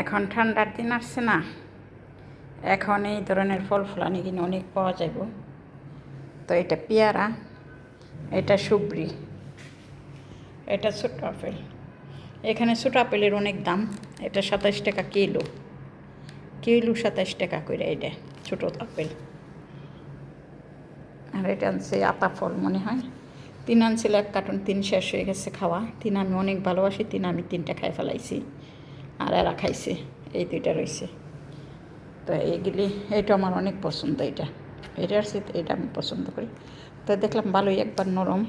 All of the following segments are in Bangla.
এখন ঠান্ডার দিন আসছে না। এখন এই ধরনের ফল ফলানি কিনে অনেক পাওয়া যাব তো এটা পেয়ারা, এটা সুব্রি এটা ছোট আপেল। এখানে ছোট আপেলের অনেক দাম। এটা সাতাশ টাকা কিলো। কিলো সাতাশ টাকা করে এটা ছোটো আপেল। আর এটা আনছে আতা ফল মনে হয়। তিন আনছিল এক কার্টন, তিন শেষ হয়ে গেছে খাওয়া। তিন আমি অনেক ভালোবাসি, তিন আমি তিনটা খাই ফেলাইছি। আর এরা খাইছে। এই দুইটা রয়েছে তো এইগুলি, এইটা আমার অনেক পছন্দ এটা এটার সাথে এটা আমি পছন্দ করি। তো দেখলাম ভালোই একবার নরম।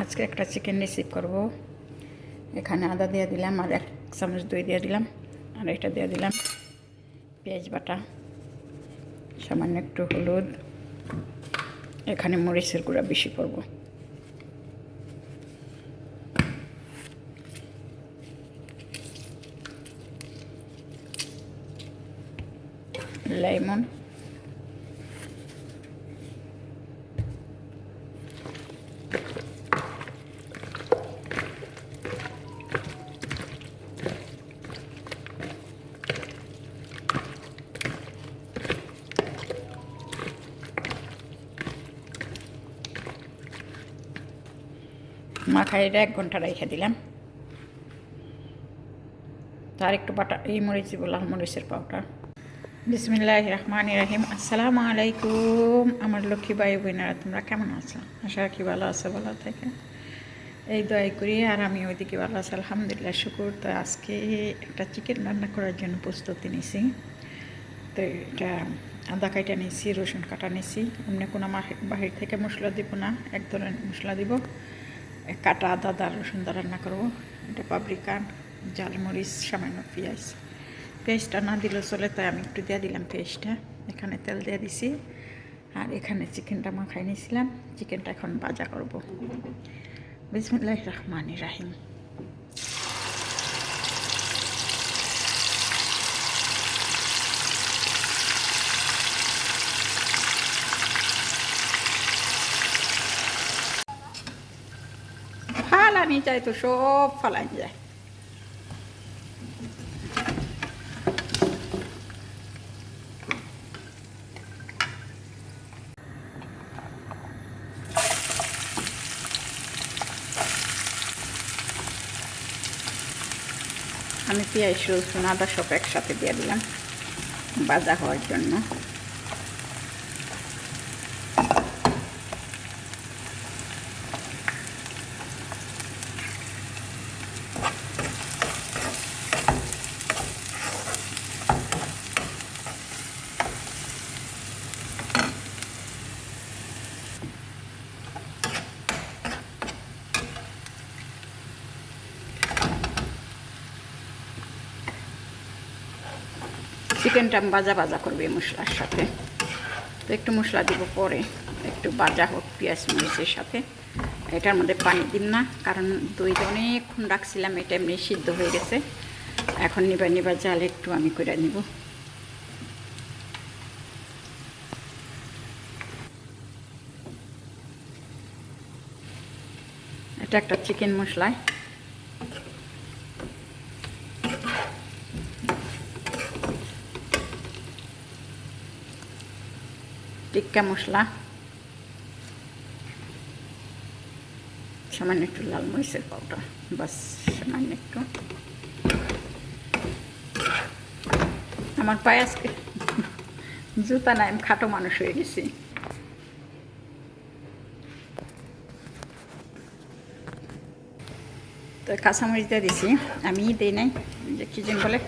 আজকে একটা চিকেন রিসিভ করব। এখানে আদা দিয়ে দিলাম আর এক চামচ দই দিয়ে দিলাম। আর এটা দিয়ে দিলাম পেঁয়াজ বাটা, সামান্য একটু হলুদ। এখানে মরিচের গুঁড়া বেশি করব। লেমন। মাখায় এটা এক ঘণ্টা রেখে দিলাম। তার একটু বাটা এই মরিচ দিব, লাল মরিচের পাউডার। বিসমিল্লাহ রহমান রাহিম। আসসালামু আলাইকুম, আমার লক্ষ্মী বাই বোনেরা, তোমরা কেমন আছো? আশা রাখি ভালো আছো, ভালো থেকে। এই দয়া করি, আর আমি ওইদিকে ভালো আছি, আলহামদুলিল্লাহ, শুকুর। তো আজকে একটা চিকেন রান্না করার জন্য প্রস্তুতি নিছি। তো এটা আদা কাটা নিছি, রসুন কাটা নিছি। এমনি কোনো বাহির থেকে মশলা দিব না, এক ধরনের মশলা দিব। কাটা আদা দা রসুন দা রান্না করব। এটা পাবরিকান জালমরিচ সামান্য পেঁয়াজ। পেঁয়াজটা না দিলেও চলে, তাই আমি একটু দিয়ে দিলাম পেঁয়াজটা। এখানে তেল দিয়ে দিছি। আর এখানে চিকেনটা মাখাই নিয়েছিলাম। চিকেনটা এখন বাজা করব। বিসমুল্লাহ রহমান রাহিম। ফালানি যায় তো সব ফালানি যায় আমি পেঁয়াজ রসুন আদা সব একসাথে দিয়ে দিলাম। বাজা হওয়ার জন্য। চিকেনটা বাজা বাজা করবে মশলার সাথে। তো একটু মশলা দিব পরে, একটু বাজা হোক, পেঁয়াজ, মরিচের সাথে। এটার মধ্যে পানি দিন না, কারণ দইটা অনেকক্ষণ রাখছিলাম, এটা এমনি সিদ্ধ হয়ে গেছে। এখন নিবা নিবা জাল একটু আমি করে নিব। এটা একটা চিকেন মশলায়। টিক্কা মশলা। সামান্য একটু লাল মরিচের পাউডার, বাস সামান্য একটু। আমার পায়ে আজকে জুতা নাই, আমি খাটো মানুষ হয়ে গেছি। তো কাঁচামরিচ দিয়ে দিছি। আমি দিই নাই, যে কি যেন বলে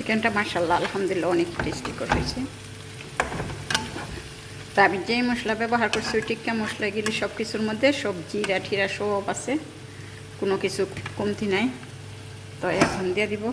চিকেনটা মাসাল্লাহ আলহামদুলিল্লাহ অনেক টেস্টি করেছে। তা আমি যেই মশলা ব্যবহার করছি, ওই টিক্কা মশলা এগুলি সব কিছুর মধ্যে সবজি জিরা ঠিরা সব আছে। কোনো কিছু কমতি নাই। তো এখন দিয়ে দিব।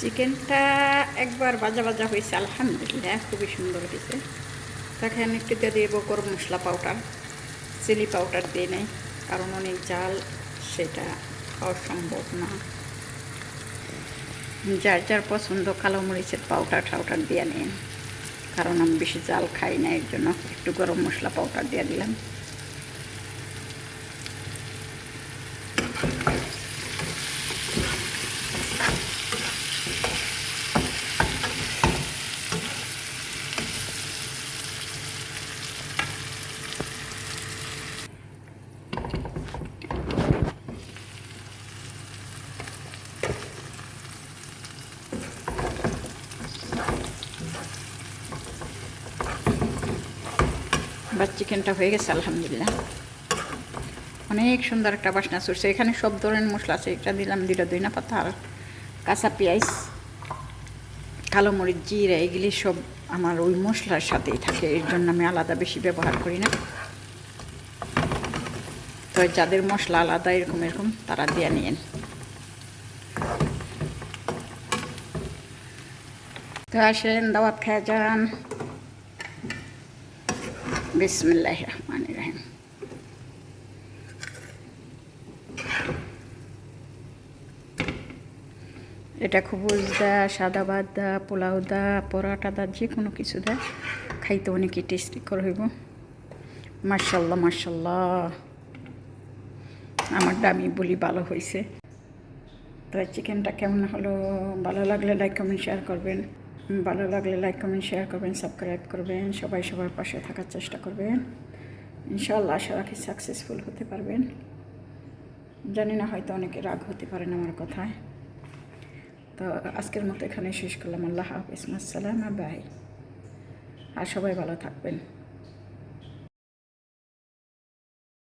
চিকেনটা একবার ভাজা ভাজা হয়েছে, আলহামদুলিল্লাহ, খুবই সুন্দর হয়েছে। তাকে আমি একটু দিয়ে দেবো গরম মশলা পাউডার চিলি পাউডার দিয়ে নেই, কারণ অনেক জাল সেটা খাওয়া সম্ভব না। যার যার পছন্দ, কালো মরিচের পাউডার টাউডার দিয়ে নিন, কারণ আমি বেশি জাল খাই না, এর জন্য একটু গরম মশলা পাউডার দিয়ে দিলাম। বা চিকেনটা হয়ে গেছে, আলহামদুলিল্লাহ। অনেক সুন্দর একটা বাসনা চলছে এখানে সব ধরনের মশলা আছে। এটা দিলাম দিল দইনা পাতা আর কাঁচা পেঁয়াজ, কালো মরিচ, জিরা, এগুলি সব আমার ওই মশলার সাথেই থাকে। এর জন্য আমি আলাদা বেশি ব্যবহার করি না। তো যাদের মশলা আলাদা এরকম এরকম, তারা দিয়ে নিয়েন। তো আসেন, দাওয়াত খেয়ে যান। বিসমিল্লাহ রহমান রহিম এটা খুবুজ দা, সাদা ভাত দা, পোলাও দা, পরাটা দা, যে কোনো কিছু দা, খাইতে অনেকই টেস্টি করে হইব। মার্শাল্লাহ মার্শাল্লাহ আমার দামি বলি ভালো হয়েছে তো চিকেনটা কেমন হলো? ভালো লাগলে লাইক কমেন্ট শেয়ার করবেন। ভালো লাগলে লাইক কমেন্ট শেয়ার করবেন সাবস্ক্রাইব করবেন, সবাই সবার পাশে থাকার চেষ্টা করবেন। ইনশাল্লাহ আশা রাখি সাকসেসফুল হতে পারবেন। জানি না, হয়তো অনেকে রাগ হতে পারেন আমার কথায়। তো আজকের মতো এখানে শেষ করলাম। আল্লাহ হাফিজ। আসসালাম বাই আর সবাই ভালো থাকবেন।